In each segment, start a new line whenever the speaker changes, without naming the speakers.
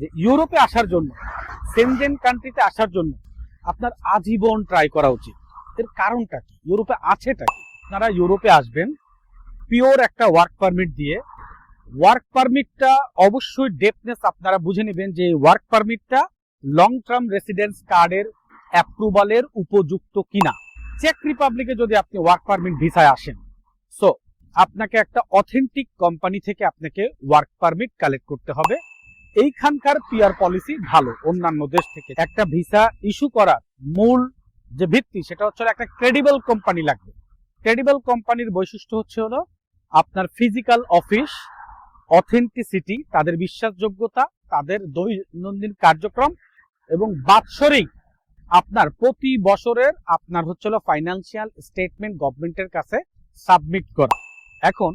যে ইউরোপে আসার জন্য সেনজেন কান্ট্রিতে আসার জন্য আপনার আজীবন ট্রাই করা উচিত। এর কারণটা কি? ইউরোপে আছেটা কি? আপনারা ইউরোপে আসবেন পিওর একটা ওয়ার্ক পারমিট দিয়ে। ওয়ার্ক পারমিটটা অবশ্যই ডেপনেস আপনারা বুঝে নেবেন যে ওয়ার্ক পারমিটটা লং টার্ম রেসিডেন্স কার্ডের অ্যাপ্রুভালের উপযুক্ত কিনা। চেক রিপাবলিকে যদি আপনি ওয়ার্ক পারমিট ভিসায় আসেন সো আপনাকে একটা অথেন্টিক কোম্পানি থেকে আপনাকে ওয়ার্ক পারমিট কালেক্ট করতে হবে। এইখানকার পিআর পলিসি ভালো অন্যান্য দেশ থেকে। একটা ভিসা ইস্যু করার মূল যে ভিত্তি, সেটা হচ্ছে একটা ক্রেডিবল কোম্পানি লাগবে। ক্রেডিবল কোম্পানির বৈশিষ্ট্য হচ্ছে হলো আপনার ফিজিক্যাল অফিস, অথেন্টিসিটি, তাদের বিশ্বাসযোগ্যতা, তাদের দৈনন্দিন কার্যক্রম এবং বাৎসরিক আপনার প্রতি বছরের আপনার হচ্ছে ফাইন্যান্সিয়াল স্টেটমেন্ট গভর্নমেন্টের কাছে সাবমিট করা। এখন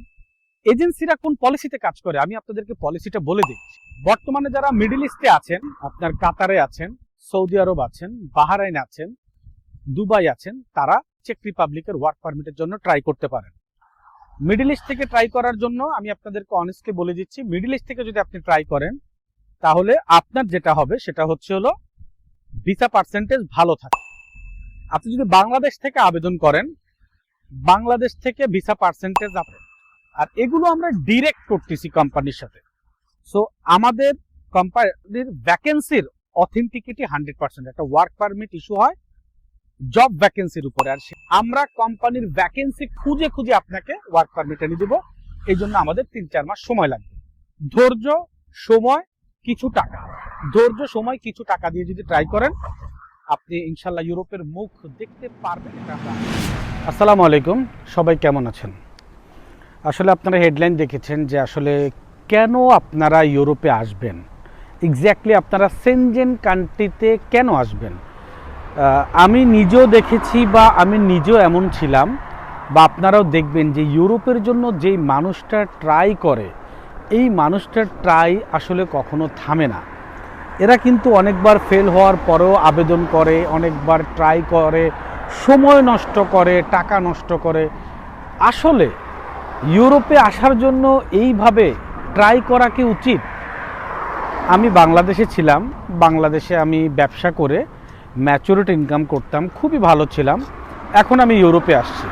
এজেন্সিরা কোন পলিসিতে কাজ করে? আমি আপনাদেরকে পলিসিটা বলে দিই। বর্তমানে যারা মিডল ইস্টে আছেন, আপনার কাতারে আছেন, সৌদি আরব আছেন, বাহারাইন আছেন, দুবাই আছেন, তারা চেক রিপাবলিকের ওয়ার্ক পারমিটের জন্য ট্রাই করতে পারেন। মিডল ইস্ট থেকে ট্রাই করার জন্য আমি আপনাদেরকে অনেস্টলি বলে দিচ্ছি, মিডল ইস্ট থেকে যদি আপনি ট্রাই করেন, তাহলে আপনার যেটা হবে সেটা হচ্ছে হলো ভিসা পার্সেন্টেজ ভালো থাকে। আপনি যদি বাংলাদেশ থেকে আবেদন করেন, বাংলাদেশ থেকে ভিসা পার্সেন্টেজ আপনি আর এগুলো আমরা ডিরেক্ট করতেছি কোম্পানির সাথে। সো আমাদের কোম্পানির ভ্যাকেন্সির অথেন্টিকিটি হান্ড্রেড পার্সেন্ট একটা ওয়ার্ক পারমিট ইস্যু হয় জব ভ্যাকেন্সির উপরে। আর আমরা কোম্পানির ভ্যাকেন্সি খুঁজে খুঁজে আপনাকে ওয়ার্ক পারমিট এনে দেবো। এই জন্য আমাদের তিন চার মাস সময় লাগবে। ধৈর্য, সময়, কিছু টাকা। ধৈর্য, সময়, কিছু টাকা দিয়ে যদি ট্রাই করেন, আপনি ইনশাল্লাহ ইউরোপের মুখ দেখতে পারবেন। আসসালামু আলাইকুম। সবাই কেমন আছেন? আসলে আপনারা হেডলাইন দেখেছেন যে আসলে কেন আপনারা ইউরোপে আসবেন? এক্স্যাক্টলি আপনারা সেনজেন কান্ট্রিতে কেন আসবেন? আমি নিজেও দেখেছি বা আমি নিজেও এমন ছিলাম বা আপনারাও দেখবেন যে ইউরোপের জন্য যেই মানুষটা ট্রাই করে, এই মানুষটার ট্রাই আসলে কখনো থামে না। এরা কিন্তু অনেকবার ফেল হওয়ার পরেও আবেদন করে, অনেকবার ট্রাই করে, সময় নষ্ট করে, টাকা নষ্ট করে। আসলে ইউরোপে আসার জন্য এইভাবে ট্রাই করা কি উচিত? আমি বাংলাদেশে ছিলাম, বাংলাদেশে আমি ব্যবসা করে ম্যাচুরিটি ইনকাম করতাম, খুবই ভালো ছিলাম। এখন আমি ইউরোপে আসছি।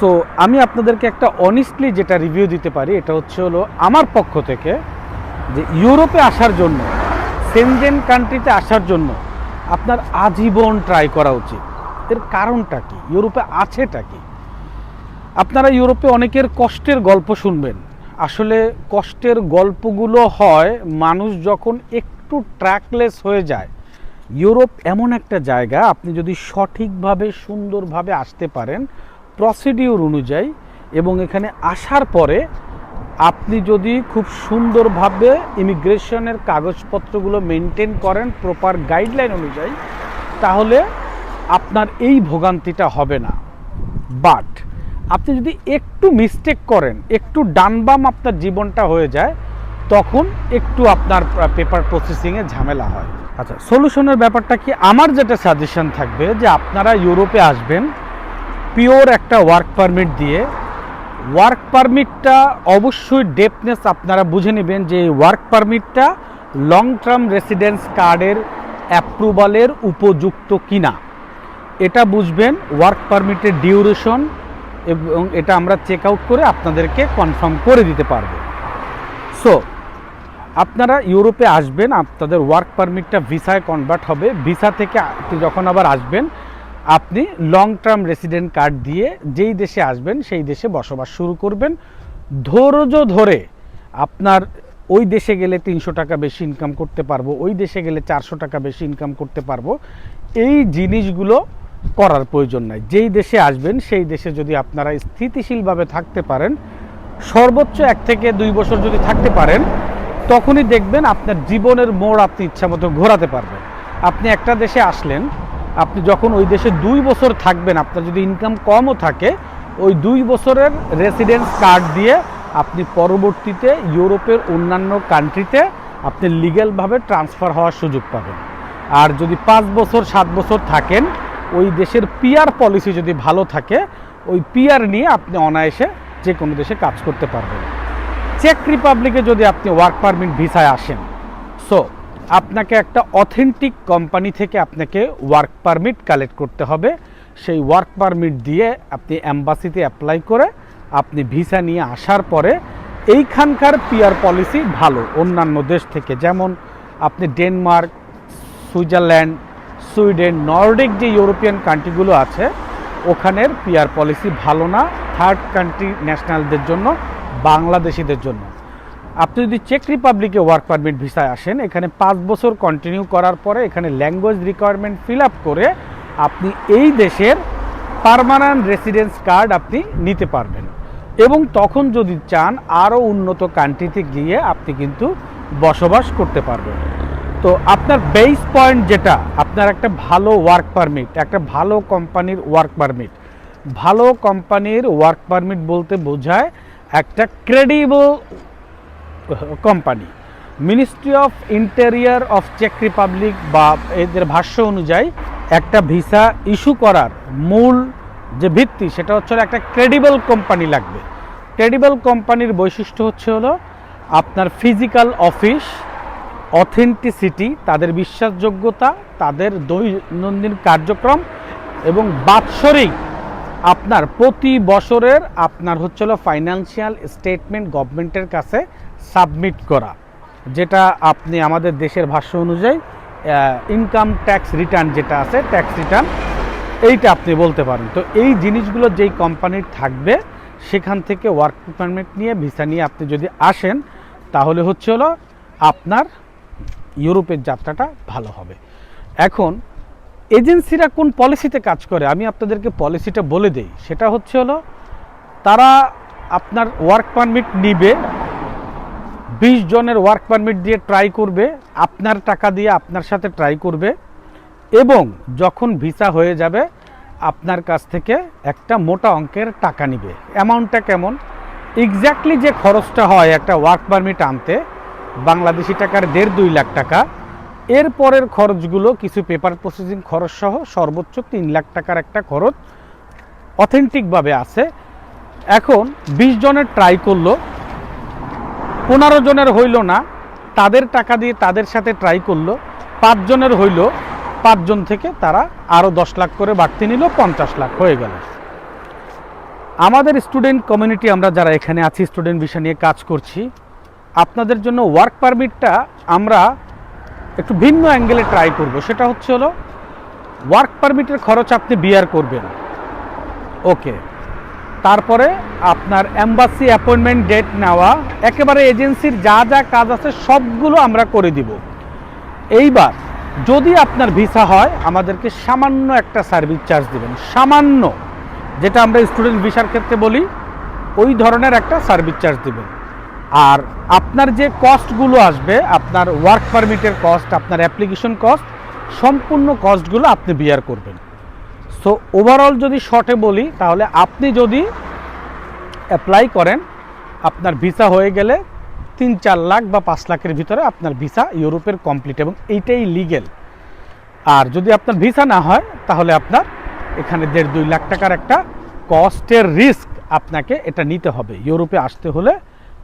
সো আমি আপনাদেরকে একটা অনেস্টলি যেটা রিভিউ দিতে পারি, এটা হচ্ছে হলো আমার পক্ষ থেকে যে ইউরোপে আসার জন্য সেনজেন কান্ট্রিতে আসার জন্য আপনার আজীবন ট্রাই করা উচিত। এর কারণটা কি? ইউরোপে আছেটা কি? আপনারা ইউরোপে অনেকের কষ্টের গল্প শুনবেন। আসলে কষ্টের গল্পগুলো হয় মানুষ যখন একটু ট্র্যাকলেস হয়ে যায়। ইউরোপ এমন একটা জায়গা, আপনি যদি সঠিকভাবে, সুন্দরভাবে আসতে পারেন প্রসিডিউর অনুযায়ী এবং এখানে আসার পরে আপনি যদি খুব সুন্দরভাবে ইমিগ্রেশনের কাগজপত্রগুলো মেনটেন করেন প্রপার গাইডলাইন অনুযায়ী, তাহলে আপনার এই ভোগান্তিটা হবে না। বাট আপনি যদি একটু মিস্টেক করেন, একটু ডানবাম আপনার জীবনটা হয়ে যায়, তখন একটু আপনার পেপার প্রসেসিংয়ে ঝামেলা হয়। আচ্ছা সলিউশনের ব্যাপারটা কি? আমার যেটা সাজেশন থাকবে যে আপনারা ইউরোপে আসবেন পিওর একটা ওয়ার্ক পারমিট দিয়ে। ওয়ার্ক পারমিটটা অবশ্যই ডেপনেস আপনারা বুঝে নেবেন যে এই ওয়ার্ক পারমিটটা লং টার্ম রেসিডেন্স কার্ডের অ্যাপ্রুভালের উপযুক্ত কিনা। এটা বুঝবেন ওয়ার্ক পারমিটের ডিউরেশন এবং এটা আমরা চেক আউট করে আপনাদেরকে কনফার্ম করে দিতে পারব। সো আপনারা ইউরোপে আসবেন, আপনাদের ওয়ার্ক পারমিটটা ভিসায় কনভার্ট হবে। ভিসা থেকে যখন আবার আসবেন, আপনি লং টার্ম রেসিডেন্ট কার্ড দিয়ে যেই দেশে আসবেন, সেই দেশে বসবাস শুরু করবেন। ধৈর্য ধরে আপনার ওই দেশে গেলে তিনশো টাকা বেশি ইনকাম করতে পারব, ওই দেশে গেলে চারশো টাকা বেশি ইনকাম করতে পারব। এই জিনিসগুলো করার প্রয়োজন নাই। যেই দেশে আসবেন, সেই দেশে যদি আপনারা স্থিতিশীলভাবে থাকতে পারেন, সর্বোচ্চ এক থেকে দুই বছর যদি থাকতে পারেন, তখনই দেখবেন আপনার জীবনের মোড় আপনি ইচ্ছা মতো ঘোরাতে পারবেন। আপনি একটা দেশে আসলেন, আপনি যখন ওই দেশে দুই বছর থাকবেন, আপনার যদি ইনকাম কমও থাকে, ওই দুই বছরের রেসিডেন্স কার্ড দিয়ে আপনি পরবর্তীতে ইউরোপের অন্যান্য কান্ট্রিতে আপনি লিগ্যালভাবে ট্রান্সফার হওয়ার সুযোগ পাবেন। আর যদি পাঁচ বছর, সাত বছর থাকেন ওই দেশের পিয়ার পলিসি যদি ভালো থাকে, ওই পিয়ার নিয়ে আপনি অনায়াসে যে কোনো দেশে কাজ করতে পারবেন। চেক রিপাবলিকে যদি আপনি ওয়ার্ক পারমিট ভিসায় আসেন সো আপনাকে একটা অথেন্টিক কোম্পানি থেকে আপনাকে ওয়ার্ক পারমিট কালেক্ট করতে হবে। সেই ওয়ার্ক পারমিট দিয়ে আপনি অ্যাম্বাসিতে অ্যাপ্লাই করে আপনি ভিসা নিয়ে আসার পরে এইখানকার পিয়ার পলিসি ভালো। অন্যান্য দেশ থেকে যেমন আপনি ডেনমার্ক সুইজারল্যান্ড সুইডেন নর্ডিক যে ইউরোপিয়ান কান্ট্রিগুলো আছে, ওখানের পিয়ার পলিসি ভালো না, থার্ড কান্ট্রি ন্যাশনালদের জন্য, বাংলাদেশিদের জন্য। আপনি যদি চেক রিপাবলিকে ওয়ার্ক পারমিট ভিসায় আসেন, এখানে পাঁচ বছর কন্টিনিউ করার পরে এখানে ল্যাঙ্গুয়েজ রিকোয়ারমেন্ট ফিল আপ করে আপনি এই দেশের পারমানেন্ট রেসিডেন্স কার্ড আপনি নিতে পারবেন। এবং তখন যদি চান, আরও উন্নত কান্ট্রিতে গিয়ে আপনি কিন্তু বসবাস করতে পারবেন। তো আপনার বেস পয়েন্ট যেটা, আপনার একটা ভালো ওয়ার্ক পারমিট একটা ভালো কোম্পানির ওয়ার্ক পারমিট ভালো কোম্পানির ওয়ার্ক পারমিট বলতে বোঝায় একটা credible company ministry of interior of check Republic বা এদের ভাষ্য অনুযায়ী একটা ভিসা ইস্যু করার মূল যে ভিত্তি, সেটা হচ্ছে একটা ক্রেডিবল কোম্পানি লাগবে। ক্রেডিবল কোম্পানির বৈশিষ্ট্য হচ্ছে হলো আপনার ফিজিক্যাল অফিস অথেন্টিসিটি তাদের বিশ্বাসযোগ্যতা, তাদের দৈনন্দিন কার্যক্রম এবং বাৎসরিক আপনার প্রতি বছরের আপনার হচ্ছে হলো ফাইন্যান্সিয়াল স্টেটমেন্ট গভর্নমেন্টের কাছে সাবমিট করা, যেটা আপনি আমাদের দেশের ভাষ্য অনুযায়ী ইনকাম ট্যাক্স রিটার্ন যেটা আছে ট্যাক্স রিটার্ন এইটা আপনি বলতে পারেন। তো এই জিনিসগুলো যেই কোম্পানির থাকবে, সেখান থেকে ওয়ার্ক পারমিট নিয়ে ভিসা নিয়ে আপনি যদি আসেন, তাহলে হচ্ছে হলো আপনার ইউরোপের যাত্রাটা ভালো হবে। এখন, এজেন্সিরা কোন পলিসিতে কাজ করে? আমি আপনাদেরকে পলিসিটা বলে দেই। সেটা হচ্ছে হলো, তারা আপনার ওয়ার্ক পারমিট নিবে, বিশ জনের ওয়ার্ক পারমিট দিয়ে ট্রাই করবে, আপনার টাকা দিয়ে আপনার সাথে ট্রাই করবে, এবং যখন ভিসা হয়ে যাবে, আপনার কাছ থেকে একটা মোটা অঙ্কের টাকা নিবে। অ্যামাউন্টটা কেমন? এক্স্যাক্টলি যে খরচটা হয় একটা ওয়ার্ক পারমিট আনতে বাংলাদেশি টাকার দেড় দুই লাখ টাকা। এর পরের খরচগুলো কিছু পেপার প্রসেসিং খরচ সহ সর্বোচ্চ তিন লাখ টাকার একটা খরচ অথেন্টিকভাবে আছে। এখন বিশ জনের ট্রাই করল, পনেরো জনের হইল না, তাদের টাকা দিয়ে তাদের সাথে ট্রাই করল পাঁচজনের হইল পাঁচজন থেকে তারা আরও দশ লাখ করে বাড়তি নিল, পঞ্চাশ লাখ হয়ে গেল। আমাদের স্টুডেন্ট কমিউনিটি আমরা যারা এখানে আছি স্টুডেন্ট বিষয় নিয়ে কাজ করছি আপনাদের জন্য ওয়ার্ক পারমিটটা আমরা একটু ভিন্ন অ্যাঙ্গেলে ট্রাই করব। সেটা হচ্ছে হলো ওয়ার্ক পারমিটের খরচ আপনি বিয়ার করবেন। ওকে তারপরে আপনার অ্যাম্বাসি অ্যাপয়েন্টমেন্ট ডেট নেওয়া, একেবারে এজেন্সির যা যা কাজ আছে সবগুলো আমরা করে দিব। এইবার যদি আপনার ভিসা হয়, আমাদেরকে সামান্য একটা সার্ভিস চার্জ দেবেন। সামান্য, যেটা আমরা স্টুডেন্ট ভিসার ক্ষেত্রে বলি, ওই ধরনের একটা সার্ভিস চার্জ দিবেন। আর আপনার যে কস্টগুলো আসবে, আপনার ওয়ার্ক পারমিটের কস্ট আপনার অ্যাপ্লিকেশন কস্ট সম্পূর্ণ কস্টগুলো আপনি বিয়ার করবেন। সো ওভারঅল যদি শর্টে বলি, তাহলে আপনি যদি অ্যাপ্লাই করেন, আপনার ভিসা হয়ে গেলে তিন চার লাখ বা পাঁচ লাখের ভিতরে আপনার ভিসা ইউরোপের কমপ্লিট এবং এইটাই লিগেল আর যদি আপনার ভিসা না হয়, তাহলে আপনার এখানে দেড় দুই লাখ টাকার একটা কস্টের রিস্ক আপনাকে এটা নিতে হবে। ইউরোপে আসতে হলে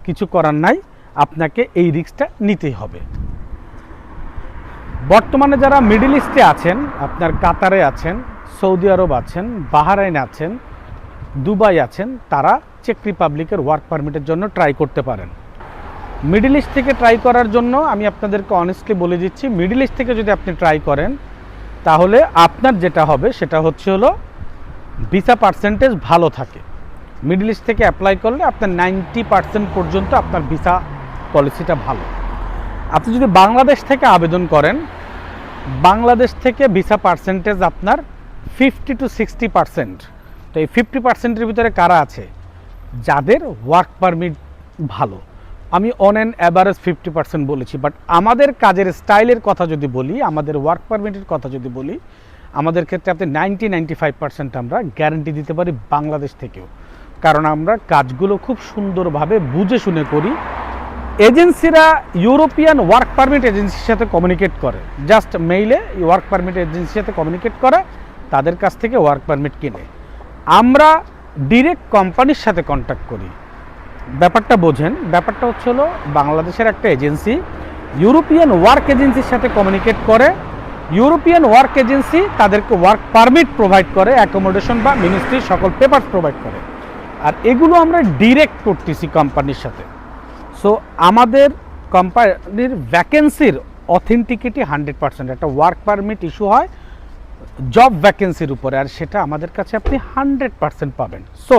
কিছু করার নাই, আপনাকে এই রিস্কটা নিতেই হবে। বর্তমানে যারা মিডল ইস্টে আছেন, আপনার কাতারে আছেন সৌদি আরব আছেন বাহারাইন আছেন দুবাই আছেন, তারা চেক রিপাবলিকের ওয়ার্ক পারমিটের জন্য ট্রাই করতে পারেন। মিডল ইস্ট থেকে ট্রাই করার জন্য আমি আপনাদেরকে অনেস্টলি বলে দিচ্ছি মিডল ইস্ট থেকে যদি আপনি ট্রাই করেন, তাহলে আপনার যেটা হবে সেটা হচ্ছে হলো ভিসা পার্সেন্টেজ ভালো থাকে। মিডল ইস্ট থেকে অ্যাপ্লাই করলে আপনার নাইনটি পার্সেন্ট পর্যন্ত আপনার ভিসা পলিসিটা ভালো। আপনি যদি বাংলাদেশ থেকে আবেদন করেন, বাংলাদেশ থেকে ভিসা পার্সেন্টেজ আপনার ফিফটি টু সিক্সটি পার্সেন্ট তো এই ফিফটি পার্সেন্টের ভিতরে কারা আছে? যাদের ওয়ার্ক পারমিট ভালো। আমি on an average fifty percent বলেছি বাট আমাদের কাজের স্টাইলের কথা যদি বলি, আমাদের ওয়ার্ক পারমিটের কথা যদি বলি, আমাদের ক্ষেত্রে আপনি নাইনটি নাইনটি ফাইভ পার্সেন্ট আমরা গ্যারান্টি দিতে পারি বাংলাদেশ থেকেও। কারণ আমরা কাজগুলো খুব সুন্দরভাবে বুঝে শুনে করি। এজেন্সিরা ইউরোপিয়ান ওয়ার্ক পারমিট এজেন্সির সাথে কমিউনিকেট করে। জাস্ট মেইলে ওয়ার্ক পারমিট এজেন্সির সাথে কমিউনিকেট করে, তাদের কাছ থেকে ওয়ার্ক পারমিট কিনে। আমরা ডিরেক্ট কোম্পানির সাথে কন্ট্যাক্ট করি। ব্যাপারটা বোঝেন, ব্যাপারটা হচ্ছে হলো বাংলাদেশের একটা এজেন্সি, ইউরোপিয়ান ওয়ার্ক এজেন্সির সাথে কমিউনিকেট করে। ইউরোপিয়ান ওয়ার্ক এজেন্সি তাদেরকে ওয়ার্ক পারমিট প্রোভাইড করে অ্যাকোমোডেশন বা মিনিস্ট্রি সকল পেপার প্রোভাইড করে। আর এগুলো আমরা ডিরেক্ট করতেছি কোম্পানির সাথে। সো আমাদের কোম্পানির ভ্যাকেন্সির অথেন্টিকিটি হান্ড্রেড পার্সেন্ট একটা ওয়ার্ক পারমিট ইস্যু হয় জব ভ্যাকেন্সির উপরে, আর সেটা আমাদের কাছে আপনি হান্ড্রেড পার্সেন্ট পাবেন। সো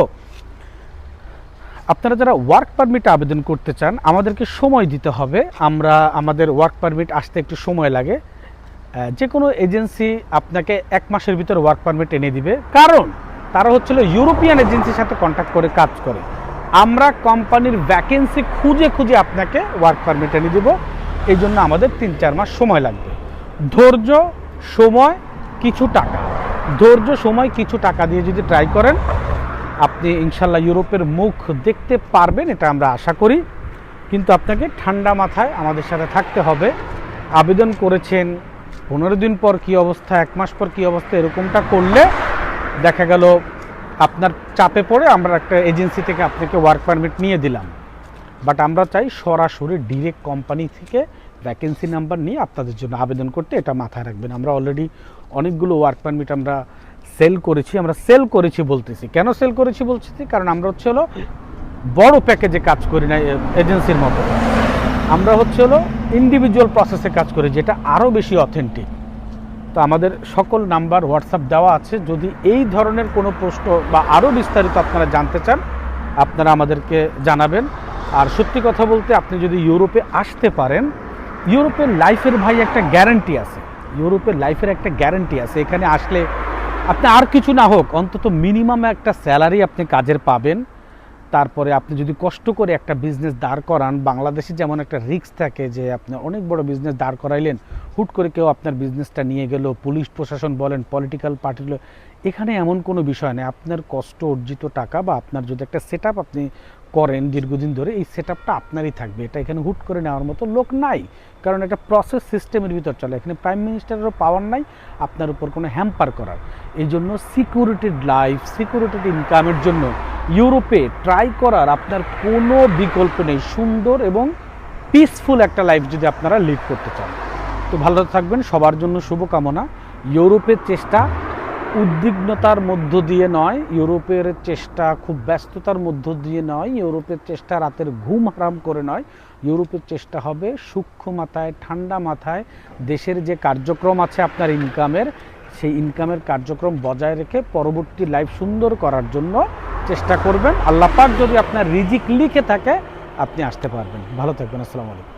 আপনারা যারা ওয়ার্ক পারমিট আবেদন করতে চান, আমাদেরকে সময় দিতে হবে। আমরা, আমাদের ওয়ার্ক পারমিট আসতে একটু সময় লাগে। যে কোনো এজেন্সি আপনাকে এক মাসের ভিতর ওয়ার্ক পারমিট এনে দিবে। কারণ তারা হচ্ছিল ইউরোপিয়ান এজেন্সির সাথে কন্ট্যাক্ট করে, কাজ করে। আমরা কোম্পানির ভ্যাকেন্সি খুঁজে খুঁজে আপনাকে ওয়ার্ক পারমিট এনে দিব। এই জন্য আমাদের তিন চার মাস সময় লাগবে। ধৈর্য, সময়, কিছু টাকা। ধৈর্য, সময়, কিছু টাকা দিয়ে যদি ট্রাই করেন, আপনি ইনশাল্লাহ ইউরোপের মুখ দেখতে পারবেন, এটা আমরা আশা করি। কিন্তু আপনাকে ঠান্ডা মাথায় আমাদের সাথে থাকতে হবে। আবেদন করেছেন, পনেরো দিন পর কি অবস্থা, এক মাস পর কি অবস্থা, এরকমটা করলে দেখা গেল আপনার চাপে পড়ে আমরা একটা এজেন্সি থেকে আপনাকে ওয়ার্ক পারমিট নিয়ে দিলাম। বাট আমরা চাই সরাসরি ডিরেক্ট কোম্পানি থেকে ভ্যাকেন্সি নাম্বার নিয়ে আপনাদের জন্য আবেদন করতে এটা মাথায় রাখবেন। আমরা অলরেডি অনেকগুলো ওয়ার্ক পারমিট আমরা সেল করেছি, আমরা সেল করেছি বলতেছি। কেন সেল করেছি বলতেছি? কারণ আমরা হচ্ছে হলো বড় প্যাকেজে কাজ করি না এজেন্সির মতো। আমরা হচ্ছে হলো ইন্ডিভিজুয়াল প্রসেসে কাজ করি, যেটা আরও বেশি অথেন্টিক তো আমাদের সকল নাম্বার হোয়াটসঅ্যাপ দেওয়া আছে। যদি এই ধরনের কোনো প্রশ্ন বা আরও বিস্তারিত আপনারা জানতে চান, আপনারা আমাদেরকে জানাবেন। আর সত্যি কথা বলতে আপনি যদি ইউরোপে আসতে পারেন, ইউরোপের লাইফের ভাই একটা গ্যারান্টি আছে। ইউরোপের লাইফের একটা গ্যারান্টি আছে। এখানে আসলে আপনি আর কিছু না হোক, অন্তত মিনিমাম একটা স্যালারি আপনি কাজের পাবেন। তারপরে আপনি যদি কষ্ট করে একটা বিজনেস দাঁড় করান, বাংলাদেশে যেমন একটা রিক্স থাকে যে আপনি অনেক বড় বিজনেস দাঁড় করাইলেন, হুট করে কেউ আপনার বিজনেসটা নিয়ে গেল, পুলিশ, প্রশাসন বলেন পলিটিক্যাল পার্টিগুলো এখানে এমন কোনো বিষয় নেই। আপনার কষ্ট, অর্জিত টাকা বা আপনার যদি একটা সেট আপনি করেন দীর্ঘদিন ধরে, এই সেট আপটা আপনারই থাকবে। এটা এখানে হুট করে নেওয়ার মতো লোক নাই। কারণ এটা প্রসেস সিস্টেমের ভিতর চলে। এখানে প্রাইম মিনিস্টারেরও পাওয়ার নাই, আপনার উপর কোনো হ্যাম্পার করার। এই জন্য সিকিউরিটিড লাইফ সিকিউরিটিড ইনকামের জন্য ইউরোপে ট্রাই করার আপনার কোনো বিকল্প নেই। সুন্দর এবং পিসফুল একটা লাইফ যদি আপনারা লিড করতে চান। তো ভালো থাকবেন, সবার জন্য শুভকামনা। ইউরোপের চেষ্টা উদ্বিগ্নতার মধ্য দিয়ে নয়, ইউরোপের চেষ্টা খুব ব্যস্ততার মধ্য দিয়ে নয়, ইউরোপের চেষ্টা রাতের ঘুম হারাম করে নয়। ইউরোপের চেষ্টা হবে সূক্ষ্ম মাথায়, ঠান্ডা মাথায় দেশের যে কার্যক্রম আছে আপনার ইনকামের, সেই ইনকামের কার্যক্রম বজায় রেখে পরবর্তী লাইফ সুন্দর করার জন্য চেষ্টা করবেন। আল্লাহ পাক যদি আপনার রিজিক লিখে থাকে, আপনি আসতে পারবেন। ভালো থাকবেন। আসসালামু আলাইকুম।